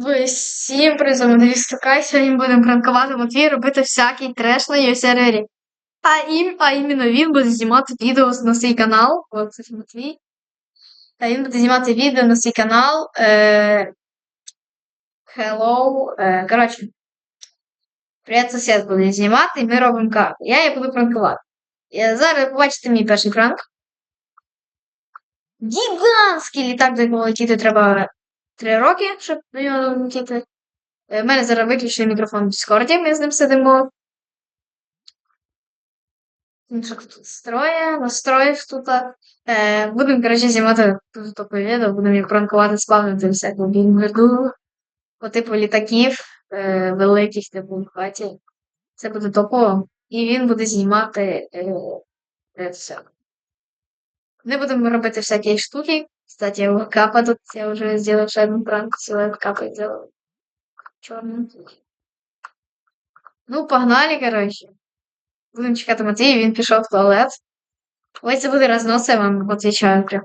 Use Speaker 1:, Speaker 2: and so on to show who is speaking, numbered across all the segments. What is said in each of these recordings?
Speaker 1: Всім призом на Вістука. Сьогодні будемо пранкувати Матвій, робити всякий треш на його сервері. А, ім, а іменно він буде знімати відео на свій канал. О, це Матвій. А він буде знімати відео на свій канал. Е, hello. Е, коротше. Привіт, сусід буде знімати, і ми робимо карту. Я її буду пранкувати. І зараз побачите мій перший пранк. Гігантський літак, до якого летіти треба 3 роки, щоб до нього долетіти. У мене зараз виключений мікрофон в Дискорді, ми з ним сидимо. Тут строє, настроїв тут. Е, будемо, коротше, знімати тут таке відео, будемо їх пранкувати, спавнити всяку бігмерду. По типу літаків е, великих, типу в хаті. Це буде топово. І він буде знімати е, е, все. Ми будемо робити всякі штуки. Кстати, я капа тут, я вже зробив ще один пранк, силует капа зробив. Чорний. Ну, погнали, коротше. Будемо чекати Матвія, він пішов в туалет. Ось це буде рознос, я вам відповідаю прям.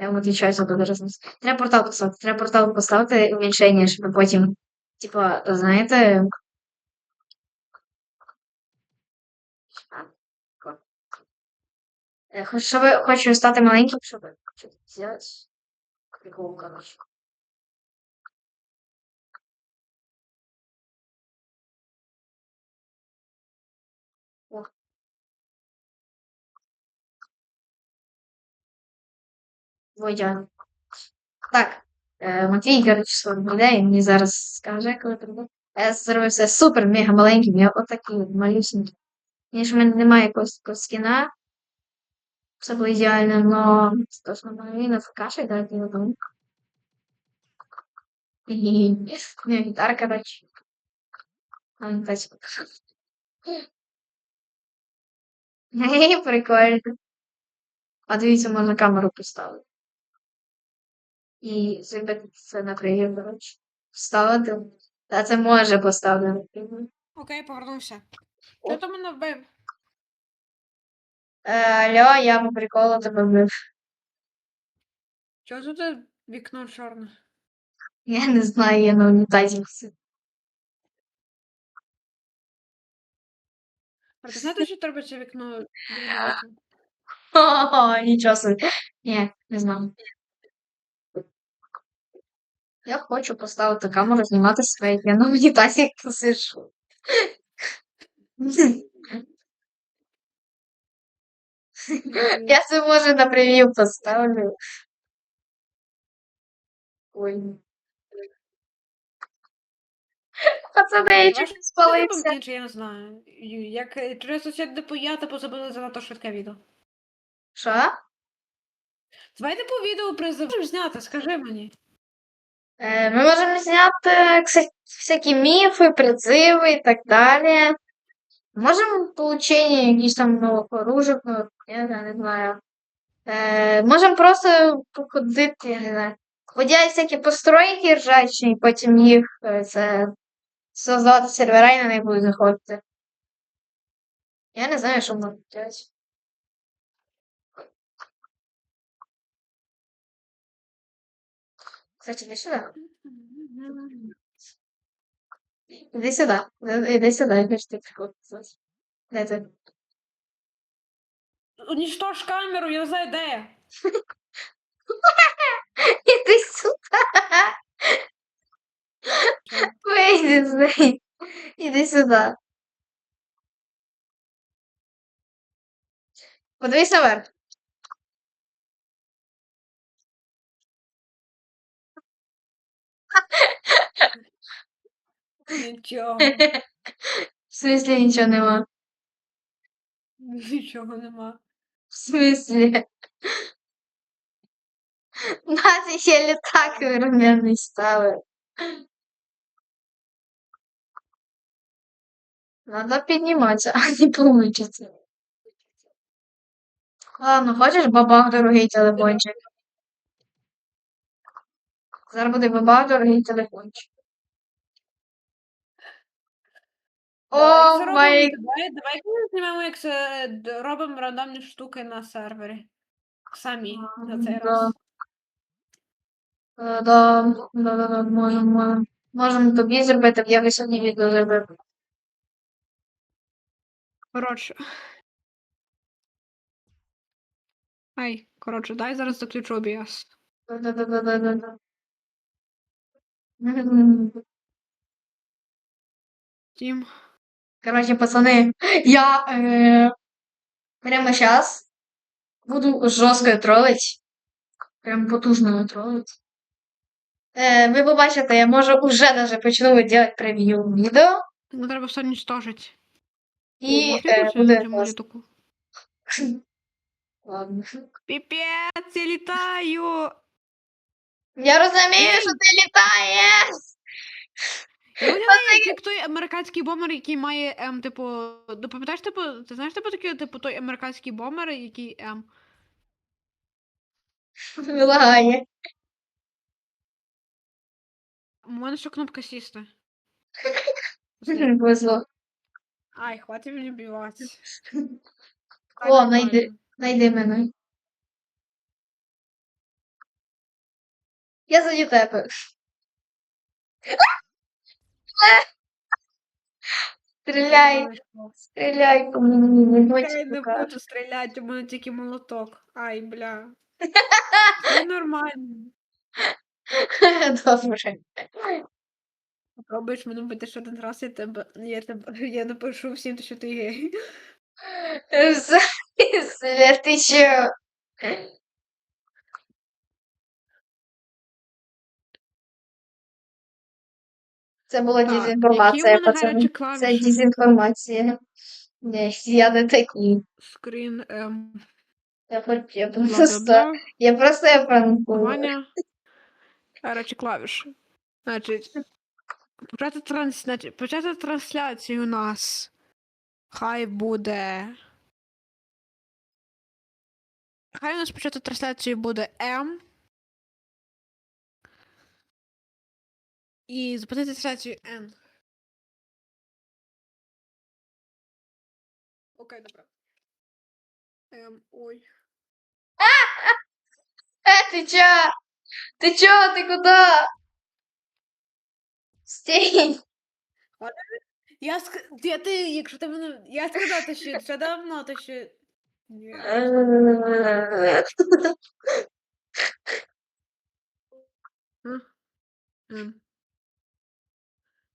Speaker 1: Я вам відповідаю, це буде рознос. Треба портал поставити. Треба портал поставити уменьшення, щоб потім, типа, знаєте. Е, хоч- Щоб, хочу стати маленьким, щоб щось взяти. Прикол, коротше. О. Водя. Так, Матвій, коротше, і мені зараз скаже, коли прийде. Я зробив все супер, мега маленьким, я отакий от малюсенький. Ніж в мене немає якогось скіна. Все було ідеально, но каші дати його думку. І не гітара, коротше. А він так. Гей, прикольно. А дивіться, можна камеру поставити. І зробити це на прийом, коротше. Вставити. Та це може поставити на.
Speaker 2: Окей, повернувся. Хто то мене вбив?
Speaker 1: Е, алло, я по приколу тебе.
Speaker 2: Чого тут е, вікно чорне?
Speaker 1: Я не знаю, я на унітазі. все.
Speaker 2: А ти знаєте, що треба це вікно?
Speaker 1: О, нічого собі. Ні, не знаю. Я хочу поставити камеру, знімати себе, як я на унітазі сиджу. Я це може на прев'ю поставлю. Ой. Пацани, я чуть не спалився.
Speaker 2: я не знаю. Як три сусіди пояти позабили занадто швидке відео.
Speaker 1: Що?
Speaker 2: Давайте по відео призив Можеш зняти, скажи мені.
Speaker 1: Е, Ми можемо зняти кса- всякі міфи, призиви і так далі. Можемо получення якісь там нових оружок, я не знаю. Е, можемо просто походити, я не знаю. Ходять всякі постройки ржачні, і потім їх це создавати сервера і на них будуть заходити. Я не знаю, що можна робити. Кстати, іди сюди. Іди сюди. Іди сюди, я хочу тебе прикольно. Де ти?
Speaker 2: Уніштож камеру, я не знаю, де я.
Speaker 1: Іди сюди. Вийди з неї. Іди сюди. Подивись наверх.
Speaker 2: Нічого.
Speaker 1: В смислі нічого нема.
Speaker 2: Нічого нема.
Speaker 1: В смислі. Нас ще літак виробляний ставив. Надо підніматися, а не получиться. Ладно, хочеш бабах дорогий телефончик? Зараз буде бабах дорогий телефончик.
Speaker 2: Давай,
Speaker 1: О
Speaker 2: це
Speaker 1: май
Speaker 2: робимо- Давай, давай коли знімемо, як це д- робимо рандомні штуки на сервері. Самі на цей
Speaker 1: Да.
Speaker 2: раз.
Speaker 1: Е, Да, да, да, да, можемо. Можемо тобі зробити, я би сьогодні відео зробив.
Speaker 2: Коротше. Ай, коротше, дай зараз заключу OBS.
Speaker 1: Да-да-да-да-да-да. М.
Speaker 2: Тім.
Speaker 1: Короче, пацаны, я э, прямо сейчас буду жорстко тролить. Прям потужно тролить. Е, ви побачите, я може уже даже почну делать прев'ю відео.
Speaker 2: Ну треба все уничтожить.
Speaker 1: І е, буде
Speaker 2: я
Speaker 1: класно. Ладно.
Speaker 2: Піпець, я літаю!
Speaker 1: Я розумію, що ти літаєш!
Speaker 2: Я виглядаю, як, той американський бомер, який має М, типу. Ну, пам'ятаєш, типу, ти знаєш, типу, такий, типу, той американський бомер, який М.
Speaker 1: Вилагає.
Speaker 2: У мене ще кнопка сісти.
Speaker 1: Повезло.
Speaker 2: Ай, хватить мені бівати.
Speaker 1: О, найди, найди мене. Я за тебе. Стріляй, стріляй
Speaker 2: Я не буду стріляти, у мене тільки молоток. Ай, бля. Це нормально.
Speaker 1: Добре.
Speaker 2: Попробуєш мене бити ще один раз, я тебе. Я тебе. Я напишу всім, що ти гей.
Speaker 1: Ти чо? Це була
Speaker 2: Так,
Speaker 1: дезінформація,
Speaker 2: мене
Speaker 1: Це дезінформація. Ні, я не такий.
Speaker 2: Скрін, ем,
Speaker 1: Я, я просто, я просто я пранкую.
Speaker 2: Ваня. Гарячі клавіші. Значить. Почати, транс... значить, почати трансляцію у нас. Хай буде. Хай у нас почати трансляцію буде М. І зупинити трансляцію N. Окей, добре. М, ой.
Speaker 1: Е, ти чо? Ти чо? Ти куди? Стій.
Speaker 2: Я ск... я ти, якщо ти мене. Я сказав, ти ще ще давно, ти ще. Ні. М.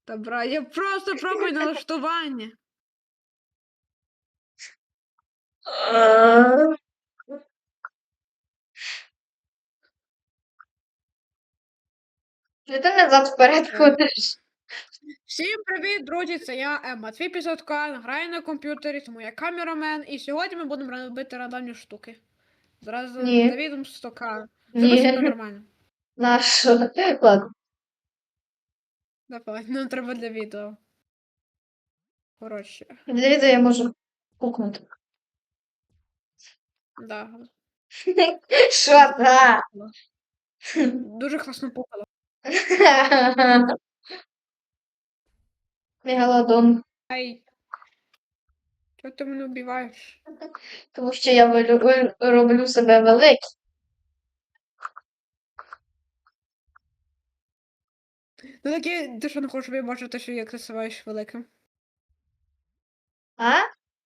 Speaker 2: Добра, я просто пробую налаштування.
Speaker 1: Ти ти назад вперед ходиш.
Speaker 2: Всім привіт, друзі! Це я Ем, Матвій Пісоткан, граю на комп'ютері, тому я камерамен, і сьогодні ми будемо робити рандомні штуки. Зразу
Speaker 1: Ні.
Speaker 2: Давідом 100к. Це
Speaker 1: Ні,
Speaker 2: нормально.
Speaker 1: нащо? Ладно.
Speaker 2: Давай, нам треба для відео. Коротше,
Speaker 1: Для відео я можу кукнути.
Speaker 2: да.
Speaker 1: Що та?
Speaker 2: Дуже класно пукало.
Speaker 1: Мегалодон.
Speaker 2: Ай. Чого ти мене вбиваєш?
Speaker 1: Тому що я роблю себе великий.
Speaker 2: Ну таке, ти що не хочеш вибачити, що як ти великим?
Speaker 1: А?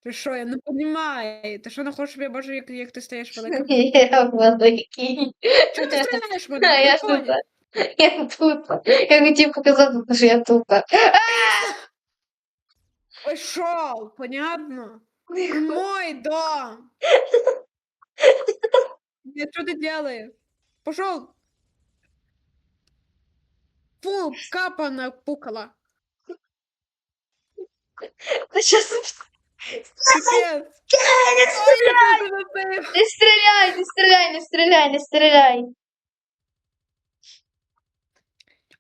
Speaker 2: Ти що, я не розумію. Ти що не хочеш вибачити, як, як ти стаєш великим?
Speaker 1: Я великий.
Speaker 2: Чого ти стріляєш
Speaker 1: А,
Speaker 2: мене?
Speaker 1: Я
Speaker 2: понял.
Speaker 1: Я тут. Я хотів показати, що я тут.
Speaker 2: Пошел, понятно? Мой дом. Нет, что ты делаешь? Пошел Фу, капа напукала.
Speaker 1: Ти щас
Speaker 2: Пипец.
Speaker 1: не стріляй!
Speaker 2: Ой, я тебя забыл.
Speaker 1: Не стріляй, не стріляй, не стріляй, не стріляй.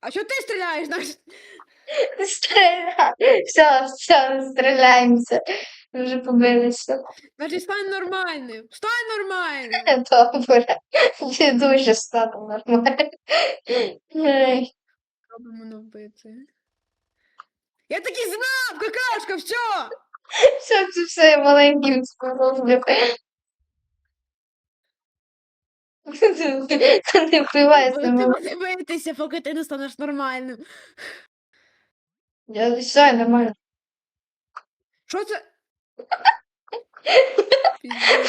Speaker 2: А что ты стреляешь? значит?
Speaker 1: Не стріляй. Все, все, не стріляємося. Ми вже побилися.
Speaker 2: Значит, стань нормальным. Стань нормальным.
Speaker 1: Добре. Не дуже стало нормально. Ей.
Speaker 2: Пробуємо не вбити. Я таки знав, какашка, все.
Speaker 1: Все, це все я маленьким спороблю. Це не впливає
Speaker 2: Ти
Speaker 1: саме.
Speaker 2: буде битися, поки ти не станеш нормальним.
Speaker 1: Я все нормально.
Speaker 2: Що це?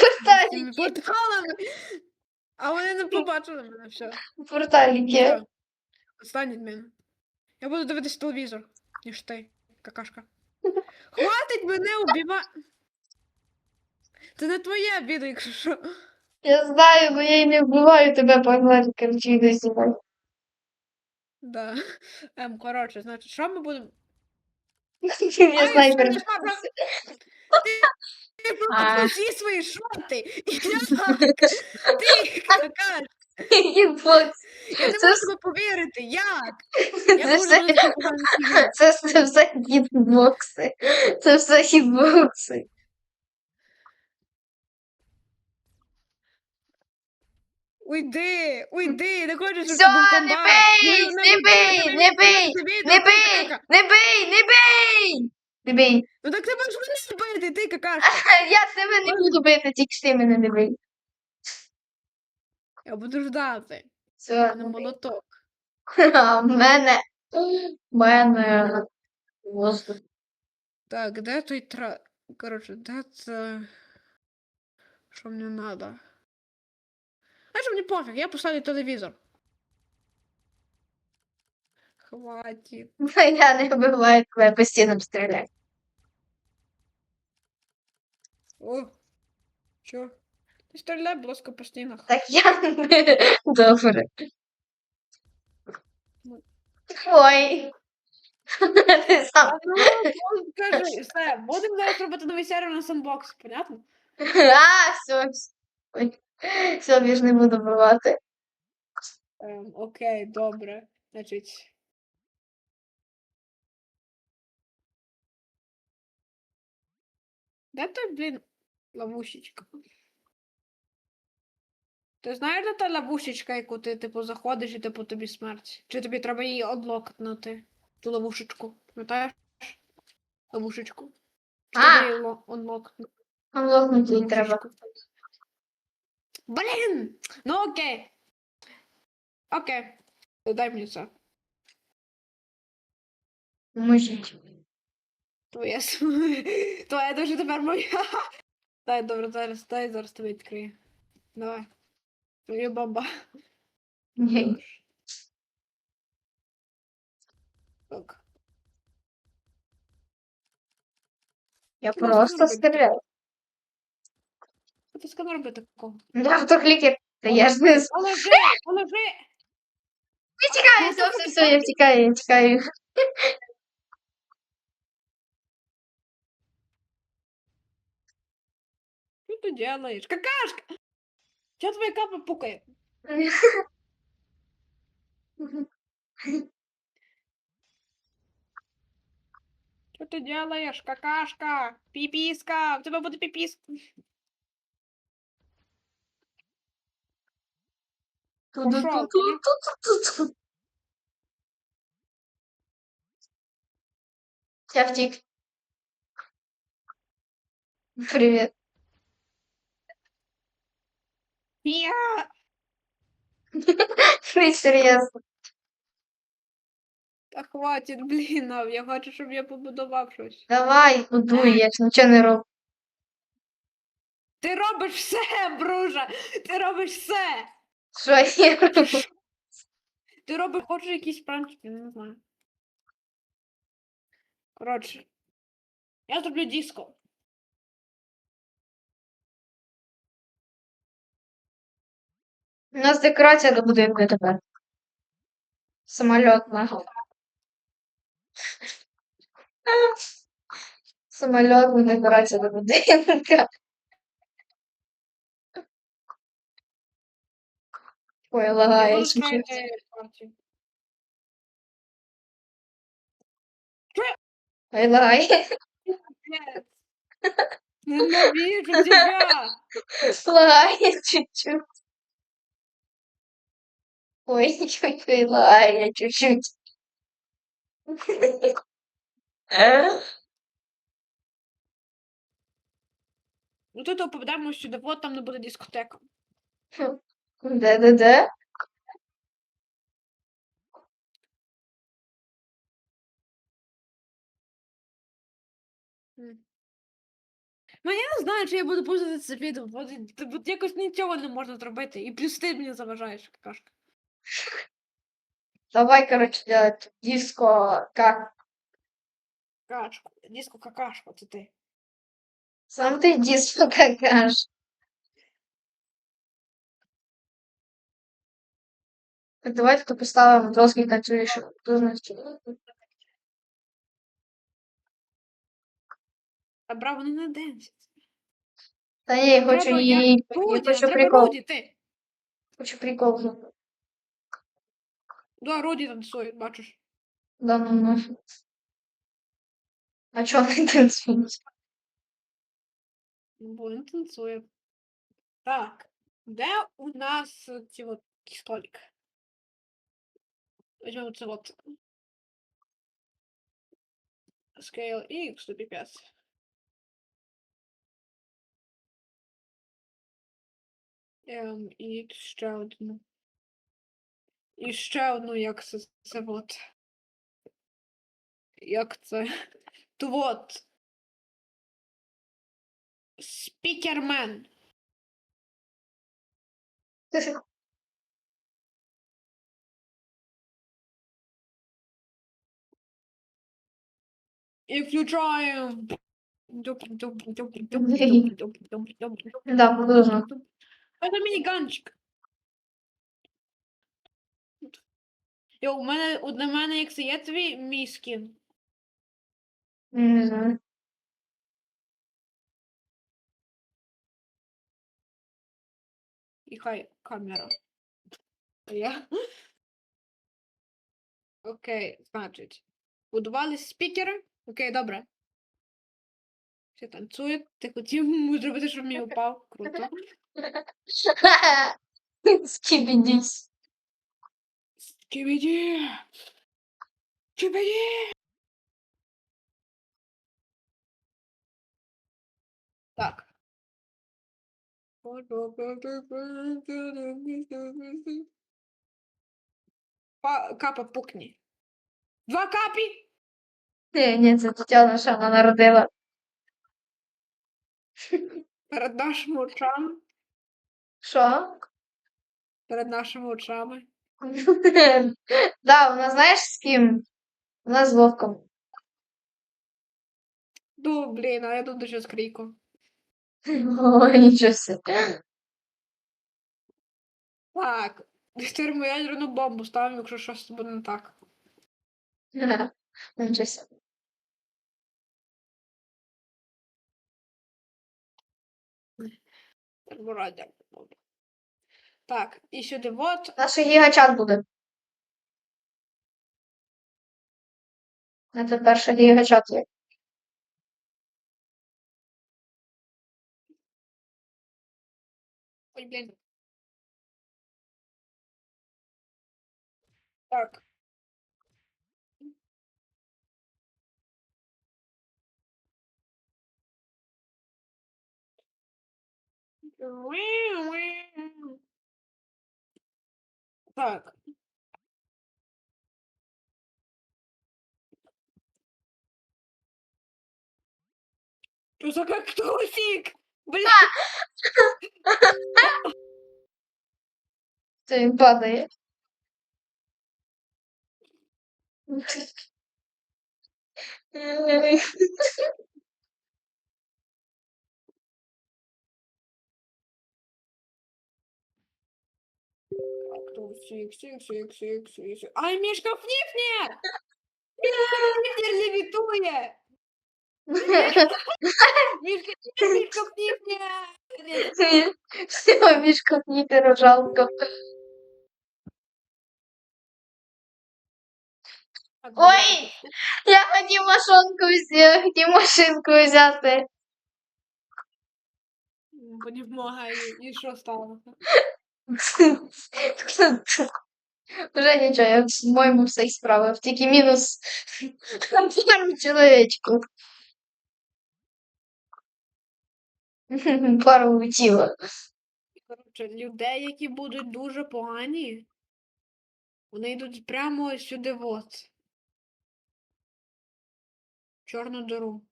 Speaker 1: Порталіки.
Speaker 2: Порталами. А вони не побачили мене, все.
Speaker 1: Порталіки.
Speaker 2: Все. Отстань від мене. Я буду дивитися телевізор, ніж ти, какашка. Хватить мене убіва. Це не твоє відео, якщо що.
Speaker 1: Я знаю, но я і не вбиваю тебе, погнали, короче, відео знімаю.
Speaker 2: Да. Ем, коротше, значить, що ми будемо.
Speaker 1: Я
Speaker 2: Ай, що ти папа? Ти, ти просто всі свої шорти. І як? Ти какаш.
Speaker 1: Хітбокс.
Speaker 2: Я не
Speaker 1: Це
Speaker 2: можу повірити, як?
Speaker 1: Це все, це, це все хітбокси. Це все хітбокси.
Speaker 2: Уйди, уйди, не хочеш, щоб
Speaker 1: Всьо,
Speaker 2: це був
Speaker 1: не
Speaker 2: комбат.
Speaker 1: бий, не бий, не бий, Не бий, не бий, не бий! Не бий.
Speaker 2: Ну так ти можеш мене бити, ти какашка.
Speaker 1: Я тебе не буду бити, тільки ти мене не бий.
Speaker 2: Я буду ждати.
Speaker 1: Все,
Speaker 2: На молоток.
Speaker 1: А в мене. В мене. Воздух.
Speaker 2: Так, де той тра... Коротше, де це... Що мені надо? А що мені пофіг, я поставлю телевізор. Хватит.
Speaker 1: Я не вбиваю тебе постійно стріляю.
Speaker 2: О, що? Ти стріляй, будь ласка, по стінах.
Speaker 1: Так я не добре. Ой. Ти сам.
Speaker 2: А ну, ну, Кажи, все, будемо зараз робити новий сервер на сандбокс, понятно?
Speaker 1: А, все. Ой. Все, більш не буду вбивати.
Speaker 2: Ем, окей, добре. Значить. Де той, блін, ловушечка? Ти знаєш, де та ловушечка, яку ти, типу, заходиш і типу тобі смерть? Чи тобі треба її одлокнути? Ту ловушечку? Пам'ятаєш? Ловушечку. Чи
Speaker 1: А!
Speaker 2: тобі її ло- unlockнути?
Speaker 1: Їй треба.
Speaker 2: Блін! Ну окей. Окей. Дай мені це.
Speaker 1: Мужіть.
Speaker 2: Твоя с- Твоя дуже тепер моя. Дай, добре, зараз, дай зараз тобі відкрию. Давай. Твоя баба.
Speaker 1: Ні.
Speaker 2: Так.
Speaker 1: Я
Speaker 2: Ти можеш
Speaker 1: просто
Speaker 2: зробити.
Speaker 1: стріляю.
Speaker 2: Що ти сказав робити такого?
Speaker 1: Я автоклікер. Та я ж не з-
Speaker 2: Положи! Положи!
Speaker 1: Я тікаю, все, все, все, я втікаю, я тікаю.
Speaker 2: Що ти делаєш? Какашка! Чого твоя капа пукає? Що ти делаєш? Какашка! Піпіска! В тебе буде піпіска!
Speaker 1: Ту-ду-ду-ду-ду-ду-ду. Я втік. Привіт.
Speaker 2: Я!
Speaker 1: Ти серйозно.
Speaker 2: Та хватить, блін, Ав, я хочу, щоб я побудував щось.
Speaker 1: Давай, будуй, я ж нічого не роблю.
Speaker 2: Ти робиш все, бружа! Ти робиш все!
Speaker 1: Що я роблю?
Speaker 2: Ти робиш, хочеш якісь пранчики, не знаю. Коротше. Я зроблю диско.
Speaker 1: У нас декорація до будинку тепер. Самольотна. Самольотна декорація до будинка. Ой, лагає. Ой, лагає.
Speaker 2: Ненавижу тебя!
Speaker 1: Лагає чуть-чуть. Ой, ой, лагає чуть-чуть.
Speaker 2: Ну тут оповідаємо сюди, от там не буде дискотека.
Speaker 1: Де-де-де?
Speaker 2: Ну я не знаю, чи я буду пустити це відео, бо бо якось нічого не можна зробити. І плюс ти мені заважаєш, какашка.
Speaker 1: Давай, короче, делать диско как?
Speaker 2: Какашку. Диско какашку, це ти.
Speaker 1: Сам ты диско какаш. Так давай тут поставимо доски танцюєш. Хто знає, що.
Speaker 2: А браво не на денсі.
Speaker 1: Та я хочу її. Хочу прикол. Хочу прикол.
Speaker 2: Да, Руді танцює, бачиш.
Speaker 1: Да, ну, ну. А чого не танцюєш?
Speaker 2: Ну, Бо він танцює. Так. Де у нас ці от столик? Візьмемо це от. Scale X до піпець. Ем, і ще одну. І ще одну, як це, це от. Як це? То от. Спікермен. І включаємо.
Speaker 1: Да, продовжуємо.
Speaker 2: Це мініганчик. Йо, у мене, от на мене, як це є твій мій скін.
Speaker 1: Не знаю.
Speaker 2: І хай камера. Я. Окей, значить. Будувались спікери. Окей, добре. Все танцює. Ти хотів зробити, щоб мій упав. Круто.
Speaker 1: Скибидись.
Speaker 2: Чебеді! Чебеді! Так. Па- Капа пукні. Два капі!
Speaker 1: Ні, ні, це Тетяна, що вона народила.
Speaker 2: Перед нашими очами.
Speaker 1: Що?
Speaker 2: Перед нашими очами.
Speaker 1: Да, вона знаєш з ким? Вона з Вовком.
Speaker 2: Ну, блін, а я тут ще з крійком.
Speaker 1: Ой, нічого себе.
Speaker 2: Так. Термоядерну бомбу ставимо, якщо щось буде не так.
Speaker 1: Нічого себе.
Speaker 2: Бомбу. Так, і сюди вот.
Speaker 1: Наш гігачат буде. Це перший гігачат є.
Speaker 2: Ой, блін. Так. Так. Что за кактусик? Бля,
Speaker 1: Це він падає.
Speaker 2: Кактусик, сик, сик, сик, сик, сик. Ай, Мишка, фнифни! Мишка, фнифнер левитує! Мишка, Мишка, фнифнер!
Speaker 1: Всього мішка снікера жалко. Ой! Я хотів машинку взяти, хотів машинку взяти.
Speaker 2: Не помагає, і що стало?
Speaker 1: Вже нічого, я по-моєму все справив. Тільки мінус пару чоловічку. Пару улетіло.
Speaker 2: Коротше, людей, які будуть дуже погані, вони йдуть прямо сюди от. Чорну диру.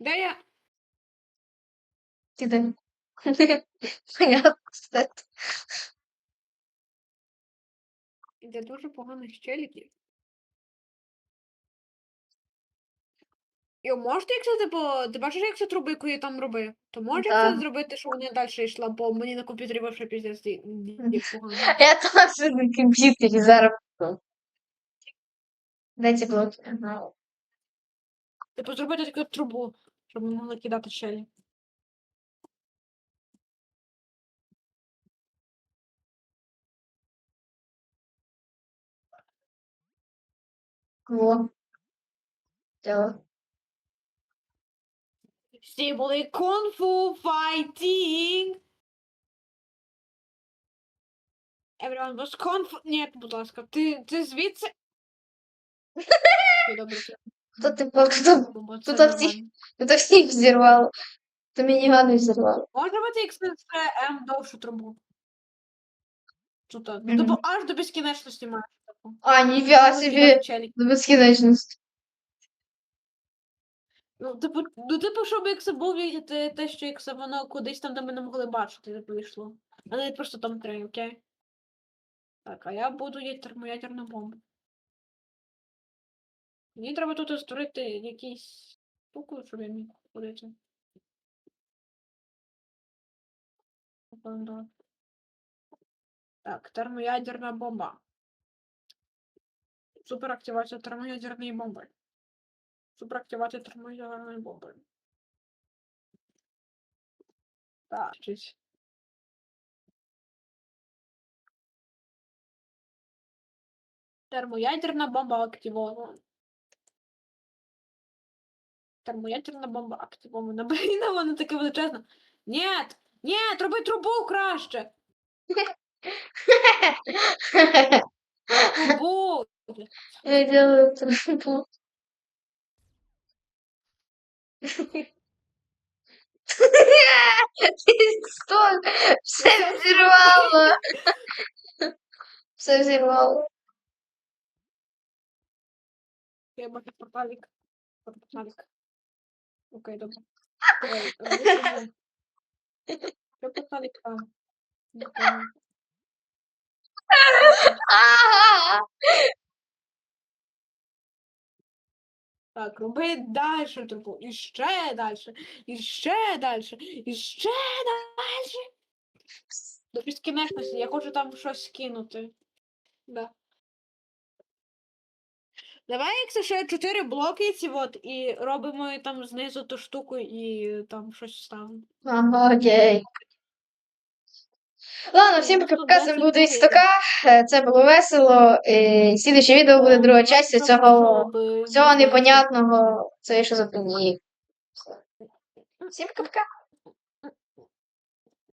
Speaker 2: Де я?
Speaker 1: Ти. Де
Speaker 2: дуже поганих челіків. Йо, можете, якщо типу, ти бачиш, як цю трубу, я там робив? То можеш
Speaker 1: Да.
Speaker 2: це зробити, щоб вона далі йшла, бо мені на комп'ютері вообще піздець погано.
Speaker 1: Я теж на комп'ютері зараз. Ці блоки?
Speaker 2: Типу зробити таку трубу, щоб ми могли кидати щелі.
Speaker 1: Во. Дело.
Speaker 2: Всі були кунг-фу fighting. Everyone was kung-fu... Ні, будь ласка, ти, ти звідси? Добре, це
Speaker 1: Тут ти тут,
Speaker 2: бо це
Speaker 1: тут всі-
Speaker 2: нормально.
Speaker 1: тут всіх взірвало. То мінігани взірвало.
Speaker 2: Може бути XSM довшу трубу. Тут, ну,
Speaker 1: Мгм.
Speaker 2: типу, аж до безкінечності маєш. Типу.
Speaker 1: А, ніфіга собі. До безкінечності.
Speaker 2: Ну, типу, ну, типу, щоб якщо був і те, що якщо воно кудись там, де ми не могли бачити, типу, йшло. А не просто там три, окей? Так, а я буду термоядерну бомбу. Мені треба тут створити якісь штуку, щоб я міг ходити. Так, термоядерна бомба. Суперактивація термоядерної бомби. Суперактивація термоядерної бомби. Так, щось. Термоядерна бомба активована. Термоядерна бомба активована. Блін, а вона таке величезна. Нет! Нет, роби трубу краще! Трубу!
Speaker 1: Я делаю трубу. Что? Все взорвало. Все взорвало.
Speaker 2: Я бачу порталік. Порталік. Окей, добре. Трубу. Що там? Не Так, роби далі трубу. І ще далі. І ще далі. І ще далі. До. Я хочу там щось скинути. Да. Давай, якщо ще чотири блоки ці от, і робимо там знизу ту штуку і там щось ставимо.
Speaker 1: Ага, окей. Ладно, всім
Speaker 2: Просто
Speaker 1: пока, з вами був
Speaker 2: 29.
Speaker 1: Істака. Е, Це було весело. І слідуюче відео буде друга частина цього, цього непонятного. Це що за пені. Всім пока-пока.